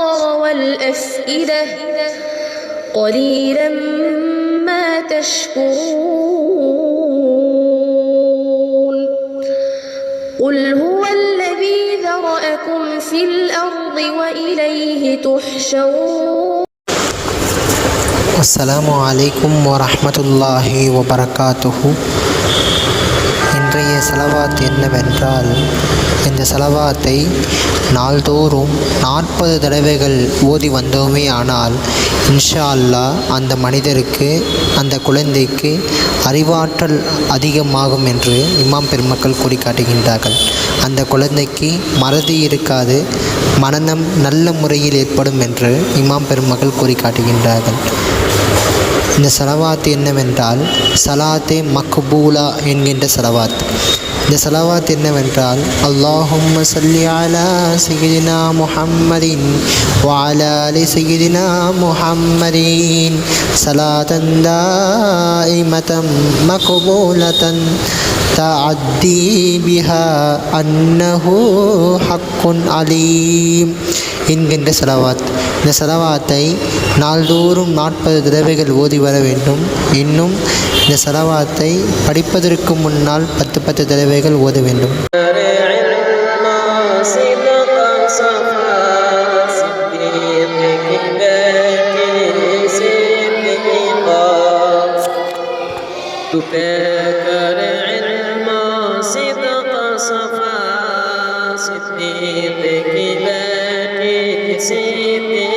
والأفئدة قليلا ما تشكرون. قل هو الذي ذرأكم في الأرض وإليه تحشرون. السلام عليكم ورحمة الله وبركاته. செலவாத் என்னவென்றால் இந்த செலவாத்தை நாள்தோறும் நாற்பது தடவைகள் ஓதி வந்தோமே ஆனால் இன்ஷா அல்லாஹ் அந்த மனிதருக்கு அந்த குழந்தைக்கு அறிவாற்றல் அதிகமாகும் என்று இமாம் பெருமக்கள் கூறி காட்டுகின்றார்கள் அந்த குழந்தைக்கு மறதி இருக்காது மனநம் நல்ல முறையில் ஏற்படும் என்று இமாம் பெருமக்கள் கூறி காட்டுகின்றார்கள் இந்த சலவாத் என்னவென்றால் சலாத்தே மக்பூலா என்கின்ற சலவாத். இந்த சலவாத் என்னவென்றால் அல்லாஹும்ம சல்லி அலா சையதினா முஹம்மதின் وعلى آل سيدنا محمد صلاة دائمة مقبولة تعدي بها أنه حق عليم என்கின்ற செலவாத் இந்த செலவாத்தை நாள்தோறும் நாற்பது தடவைகள் ஓதி வர வேண்டும் இன்னும் இந்த செலவாத்தை படிப்பதற்கு முன்னால் பத்து பத்து தடவைகள் হয়ে গেল ওয়েদার উইন্ডো صفا صديق باتي سيدي